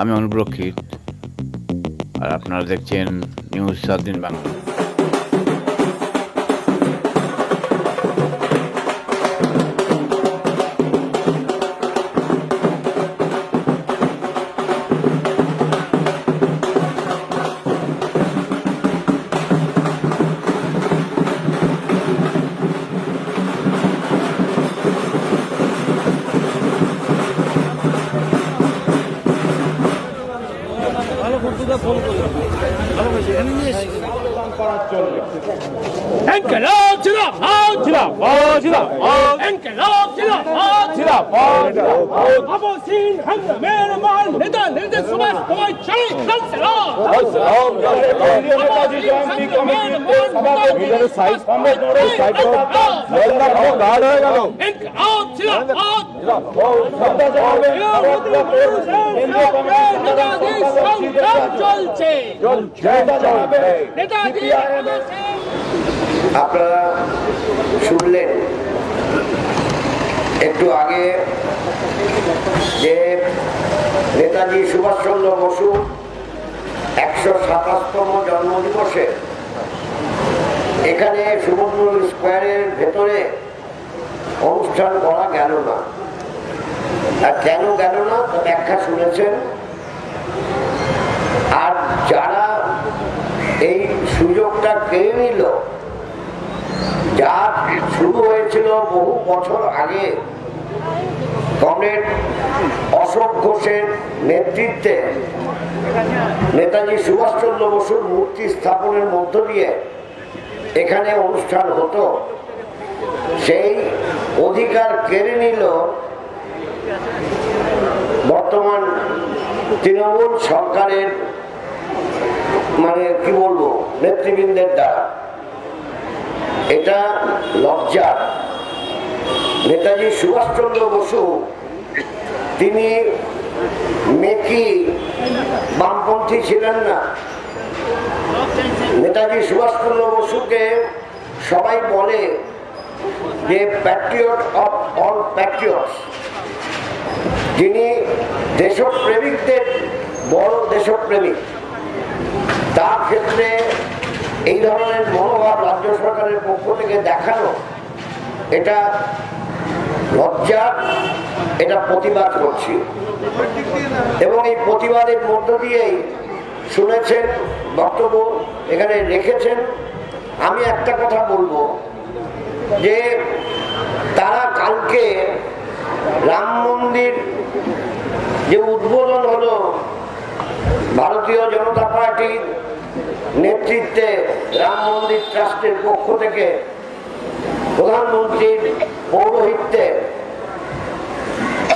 আমি অনুপ্রক্ষিত আর আপনারা দেখছেন নিউজ সাত দিন বাংলা। انقلاب زندباد زندباد زندباد انقلاب زندباد زندباد ابو سین هنگامه مال ندا ندا سباش کمای چای کل سلام سلام নেতাজি জয়ন্তী কমিটির সভাপতি সাইড আহমেদ নোরের সাইড মোল্লা খাও গার্ড হয়ে গেল انقلاب زندباد আপনারা শুনলেন, একটু আগে যে নেতাজি সুভাষচন্দ্র বসু একশো সাতাশতম জন্মদিবসে এখানে সমুদ্র স্কোয়ারের ভেতরে অনুষ্ঠান করা গেল না। আর কেন গেল না? ব্যাখ্যা শুনেছেন। আর যারা এই সুযোগটা কেড়ে নিল, যা শুরু হয়েছিল বহু বছর আগে, কমরেড অশোক ঘোষের নেতৃত্বে নেতাজি সুভাষচন্দ্র বসুর মূর্তি স্থাপনের মধ্য দিয়ে এখানে অনুষ্ঠান হতো। সেই অধিকার কেড়ে নিল বর্তমান তৃণমূল সরকারের মানে কি বলব, নেতৃবৃন্দের দ্বারা। এটা লজ্জা। নেতাজি সুভাষচন্দ্র বসু, তিনি মেকি বামপন্থী ছিলেন না। নেতাজি সুভাষচন্দ্র বসুকে সবাই বলে যে প্যাট্রিয়ট অফ অল প্যাট্রিয়টস যিনি দেশপ্রেমিকদের বড় দেশপ্রেমিক, তার ক্ষেত্রে এই ধরনের মনোভাব রাজ্য সরকারের পক্ষ থেকে দেখানো, এটা লজ্জা এটা প্রতিবাদ করছি। এবং এই প্রতিবাদের মধ্য দিয়েই শুনেছেন, বক্তব্য এখানে রেখেছেন। আমি একটা কথা বলব যে, তারা কালকে রাম মন্দির যে উদ্বোধন হলো ভারতীয় জনতা পার্টির নেতৃত্বে রাম মন্দির ট্রাস্টের পক্ষ থেকে প্রধানমন্ত্রীর পৌরোহিত্যে,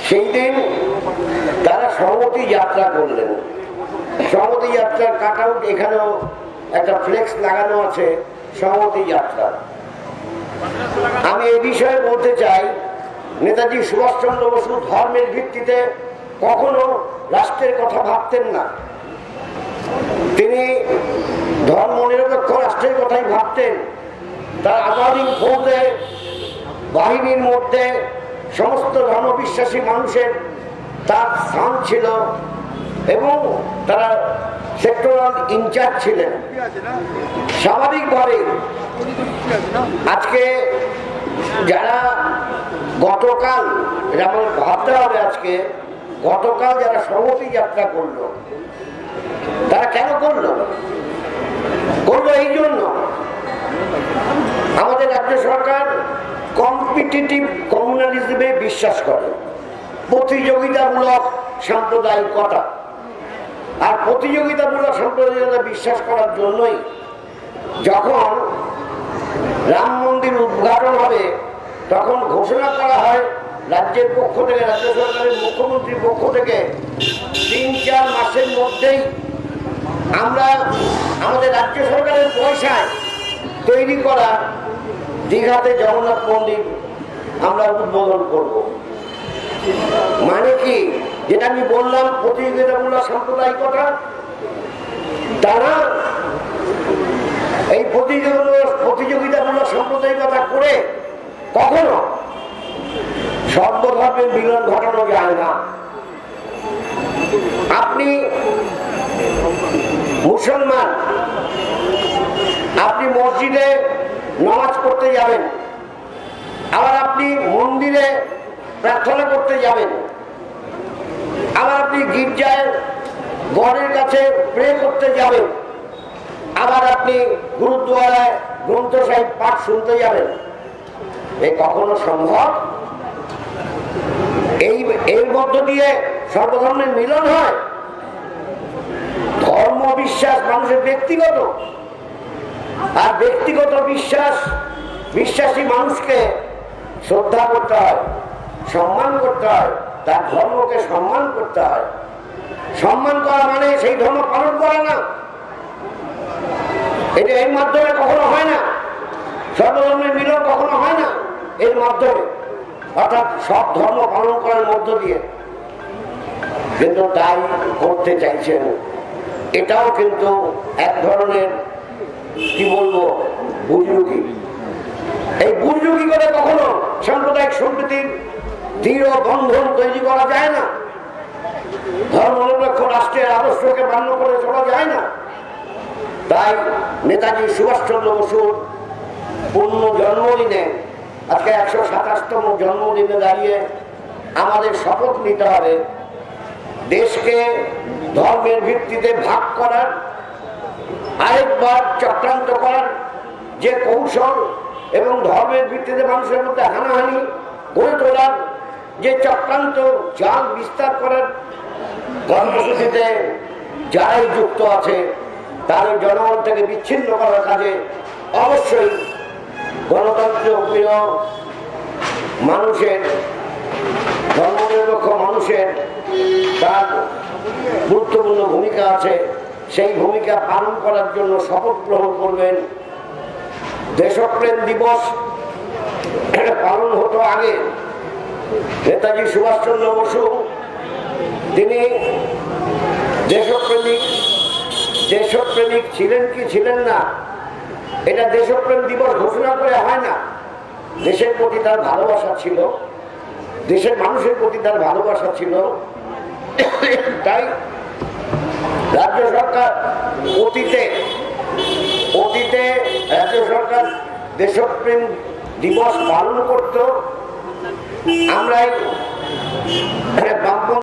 সেই দিন তারা সহমতি যাত্রা করলেন। সহমতি যাত্রার কাট আউট এখানেও একটা ফ্লেক্স লাগানো আছে সহমতি যাত্রা। আমি এ বিষয়ে বলতে চাই নেতাজি সুভাষচন্দ্র বসু ধর্মের ভিত্তিতে কখনো রাষ্ট্রের কথা ভাবতেন না। তিনি ধর্ম নিরপেক্ষ রাষ্ট্রের কথাই ভাবতেন। তার আজাদিন ফৌজে বাহিনীর মধ্যে সমস্ত ধর্মবিশ্বাসী মানুষের তার স্থান ছিল এবং তারা সেক্টরাল ইনচার্জ ছিলেন। স্বাভাবিকভাবে আজকে যারা গতকাল আমার ভাবতে হবে আজকে, গতকাল যারা সংহতি যাত্রা করল, তারা কেন করল? করল এই জন্য। আমাদের রাজ্য সরকার কম্পিটিটিভ কমিউনালিজমে বিশ্বাস করে। প্রতিযোগিতামূলক সাম্প্রদায়িকতা আর প্রতিযোগিতামূলক সাম্প্রদায়িকতা বিশ্বাস করার জন্যই যখন রাম মন্দির উদ্ঘাটন হবে তখন ঘোষণা করা হয়, রাজ্যের পক্ষ থেকে, রাজ্য সরকারের মুখ্যমন্ত্রীর পক্ষ থেকে, তিন চার মাসের মধ্যেই আমরা আমাদের রাজ্য সরকারের পয়সায় তৈরি করা দীঘাতে জগন্নাথ মন্দির আমরা উদ্বোধন করব। মানে কি? যেটা আমি বললাম, প্রতিযোগিতামূলক সাম্প্রদায়িকতা তারা এই প্রতিযোগিতা প্রতিযোগিতামূলক সাম্প্রদায়িকতা করে কখনো সর্বধর্মের মিলন ঘটানো যায় না। আপনি মুসলমান, আপনি মসজিদে নামাজ পড়তে যাবেন, আবার আপনি মন্দিরে প্রার্থনা করতে যাবেন, আবার আপনি গির্জায় গড়ের কাছে প্রে করতে যাবেন, আবার আপনি গুরুদ্বারায় গ্রন্থ সাহেব পাঠ শুনতে যাবেন। কখনো সম্ভব? এই এর মধ্য দিয়ে সর্বধর্মের মিলন হয়। ধর্ম, বিশ্বাস মানুষের ব্যক্তিগত। আর ব্যক্তিগত বিশ্বাস, বিশ্বাসী মানুষকে শ্রদ্ধা করতে হয়, সম্মান করতে হয়, তার ধর্মকে সম্মান করতে হয়। সম্মান করা মানে সেই ধর্ম পালন করা না। এটা এর মাধ্যমে কখনো হয় না। সর্বধর্মের মিলন কখনো হয় না। এর মাধ্যমে, অর্থাৎ সব ধর্ম পালন করার মধ্য দিয়ে কিন্তু তাই করতে চাইছেন। এটাও কিন্তু এক ধরনের, কি বলব, বুজরুগি। এই বুজরুগি করে কখনো সাম্প্রদায়িক সম্প্রীতির দৃঢ় বন্ধন তৈরি করা যায় না। ধর্ম নিরপেক্ষ রাষ্ট্রের আদর্শকে মান্য করে চলা যায় না। তাই নেতাজি সুভাষচন্দ্র বসুর পূর্ণ জন্মদিনে আজকে একশো সাতাশতম জন্মদিনে দাঁড়িয়ে আমাদের শপথ নিতে হবে। দেশকে ধর্মের ভিত্তিতে ভাগ করার, আরেকবার চক্রান্ত করার যে কৌশল এবং ধর্মের ভিত্তিতে মানুষের মধ্যে হানাহানি গড়ে তোলার যে চক্রান্ত, জাল বিস্তার করার কর্মসূচিতে যারাই যুক্ত আছে, তাদের জনগণ থেকে বিচ্ছিন্ন করার কাজে অবশ্যই গণতন্ত্র প্রিয় মানুষের, ধর্মনিরপেক্ষ মানুষের তার গুরুত্বপূর্ণ ভূমিকা আছে। সেই ভূমিকা পালন করার জন্য শপথ গ্রহণ করবেন। দেশপ্রেম দিবস পালন হতো আগে। নেতাজি সুভাষচন্দ্র বসু, তিনি দেশপ্রেমিক দেশপ্রেমিক ছিলেন কি ছিলেন না? এটা দেশপ্রেম দিবস ঘোষণা করে হয় না। দেশের প্রতি তার ভালোবাসা ছিল। দেশের মানুষের প্রতি তার ভালোবাসা ছিল। তাই রাজ্য সরকার অতীতে অতীতে রাজ্য সরকার দেশপ্রেম দিবস পালন করত। আমরাই